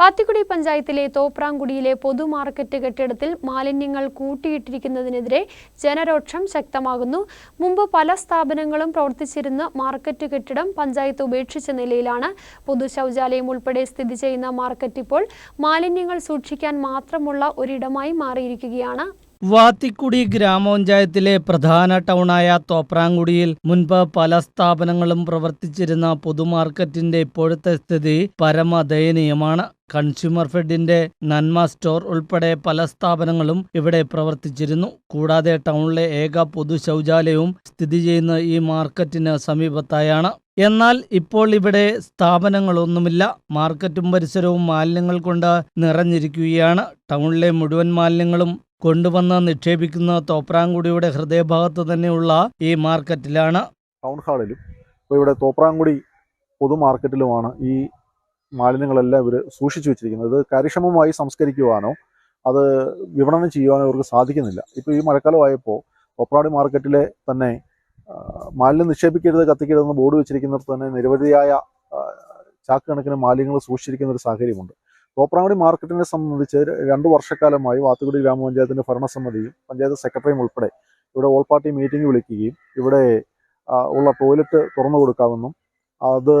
വാത്തിക്കുടി പഞ്ചായത്തിലെ തോപ്രാംകുടിയിലെ പൊതുമാർക്കറ്റ് കെട്ടിടത്തിൽ മാലിന്യങ്ങൾ കൂട്ടിയിട്ടിരിക്കുന്നതിനെതിരെ ജനരോക്ഷം ശക്തമാകുന്നു. മുമ്പ് പല സ്ഥാപനങ്ങളും പ്രവർത്തിച്ചിരുന്ന മാർക്കറ്റ് കെട്ടിടം പഞ്ചായത്ത് ഉപേക്ഷിച്ച നിലയിലാണ്. പൊതു ശൗചാലയം ഉൾപ്പെടെ സ്ഥിതി ചെയ്യുന്ന മാർക്കറ്റ് ഇപ്പോൾ മാലിന്യങ്ങൾ സൂക്ഷിക്കാൻ മാത്രമുള്ള ഒരിടമായി മാറിയിരിക്കുകയാണ്. വാത്തിക്കുടി ഗ്രാമപഞ്ചായത്തിലെ പ്രധാന ടൗണായ തോപ്രാങ്കുടിയിൽ മുൻപ് പല സ്ഥാപനങ്ങളും പ്രവർത്തിച്ചിരുന്ന പൊതുമാർക്കറ്റിന്റെ ഇപ്പോഴത്തെ സ്ഥിതി പരമദയനീയമാണ്. കൺസ്യൂമർ ഫെഡിന്റെ നന്മ സ്റ്റോർ ഉൾപ്പെടെ പല സ്ഥാപനങ്ങളും ഇവിടെ പ്രവർത്തിച്ചിരുന്നു. കൂടാതെ ടൗണിലെ ഏക പൊതു ശൗചാലയവും സ്ഥിതി ചെയ്യുന്ന ഈ മാർക്കറ്റിന് സമീപത്തായാണ്. എന്നാൽ ഇപ്പോൾ ഇവിടെ സ്ഥാപനങ്ങളൊന്നുമില്ല. മാർക്കറ്റും പരിസരവും മാലിന്യങ്ങൾ കൊണ്ട് നിറഞ്ഞിരിക്കുകയാണ്. ടൗണിലെ മുഴുവൻ മാലിന്യങ്ങളും കൊണ്ടുവന്ന് നിക്ഷേപിക്കുന്ന തോപ്രാങ്കുടിയുടെ ഹൃദയഭാഗത്ത് തന്നെയുള്ള ഈ മാർക്കറ്റിലാണ്. ടൗൺ ഹാളിലും ഇപ്പോൾ ഇവിടെ തോപ്രാങ്കുടി പൊതു മാർക്കറ്റിലുമാണ് ഈ മാലിന്യങ്ങളെല്ലാം ഇവർ സൂക്ഷിച്ചു വെച്ചിരിക്കുന്നത്. കാര്യക്ഷമമായി സംസ്കരിക്കുവാനോ അത് വിപണനം ചെയ്യുവാനോ ഇവർക്ക് സാധിക്കുന്നില്ല. ഇപ്പോൾ ഈ മഴക്കാലമായപ്പോൾ തോപ്രാടി മാർക്കറ്റിലെ തന്നെ മാലിന്യം നിക്ഷേപിക്കരുത് കത്തിക്കരുതെന്ന് ബോർഡ് വെച്ചിരിക്കുന്നിടത്ത് തന്നെ നിരവധിയായ ചാക്ക് കണക്കിന് മാലിന്യങ്ങൾ സൂക്ഷിച്ചിരിക്കുന്ന ഒരു സാഹചര്യമുണ്ട്. തോപ്രാങ്കുടി മാർക്കറ്റിനെ സംബന്ധിച്ച് രണ്ടു വർഷക്കാലമായി വാത്തുകുടി ഗ്രാമപഞ്ചായത്തിന്റെ ഭരണസമിതിയും പഞ്ചായത്ത് സെക്രട്ടറിയും ഉൾപ്പെടെ ഇവിടെ ഓൾ പാർട്ടി മീറ്റിംഗ് വിളിക്കുകയും ഇവിടെ ഉള്ള ടോയ്ലറ്റ് തുറന്നു കൊടുക്കാമെന്നും അത്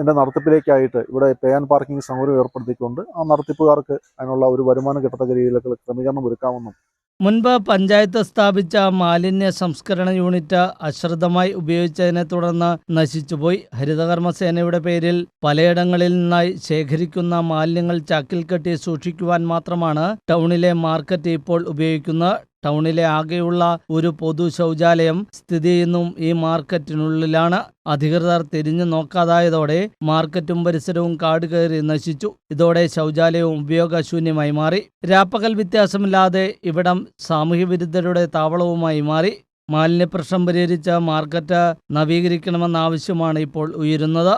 എന്റെ നടത്തിപ്പിലേക്കായിട്ട് ഇവിടെ പേ ആൻഡ് പാർക്കിംഗ് സൗകര്യം ഏർപ്പെടുത്തിക്കൊണ്ട് ആ നടത്തിപ്പുകാർക്ക് അതിനുള്ള ഒരു വരുമാനം കിട്ടത്തക്ക രീതിയിലൊക്കെ ക്രമീകരണം ഒരുക്കാമെന്നും മുൻപ് പഞ്ചായത്ത് സ്ഥാപിച്ച മാലിന്യ സംസ്കരണ യൂണിറ്റ് അശ്രദ്ധമായി ഉപയോഗിച്ചതിനെ തുടർന്ന് നശിച്ചുപോയി. ഹരിതകർമ്മസേനയുടെ പേരിൽ പലയിടങ്ങളിൽ നിന്നായി ശേഖരിക്കുന്ന മാലിന്യങ്ങൾ ചാക്കിൽ കെട്ടി സൂക്ഷിക്കുവാൻ മാത്രമാണ് ടൗണിലെ മാർക്കറ്റ് ഇപ്പോൾ ഉപയോഗിക്കുന്നത്. ടൗണിലെ ആകെയുള്ള ഒരു പൊതു ശൗചാലയം സ്ഥിതി ചെയ്യുന്നും. ഈ മാർക്കറ്റിനുള്ളിലാണ് അധികൃതർ തിരിഞ്ഞു നോക്കാതായതോടെ മാർക്കറ്റും പരിസരവും കാട് കയറി നശിച്ചു. ഇതോടെ ശൗചാലയവും ഉപയോഗശൂന്യമായി മാറി. രാപ്പകൽ വ്യത്യാസമില്ലാതെ ഇവിടം സാമൂഹ്യവിരുദ്ധരുടെ താവളവുമായി മാറി. മാലിന്യപ്രശ്നം പരിഹരിച്ച മാർക്കറ്റ് നവീകരിക്കണമെന്ന ആവശ്യമാണ് ഇപ്പോൾ ഉയരുന്നത്.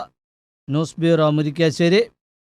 News bureau Murikkassery.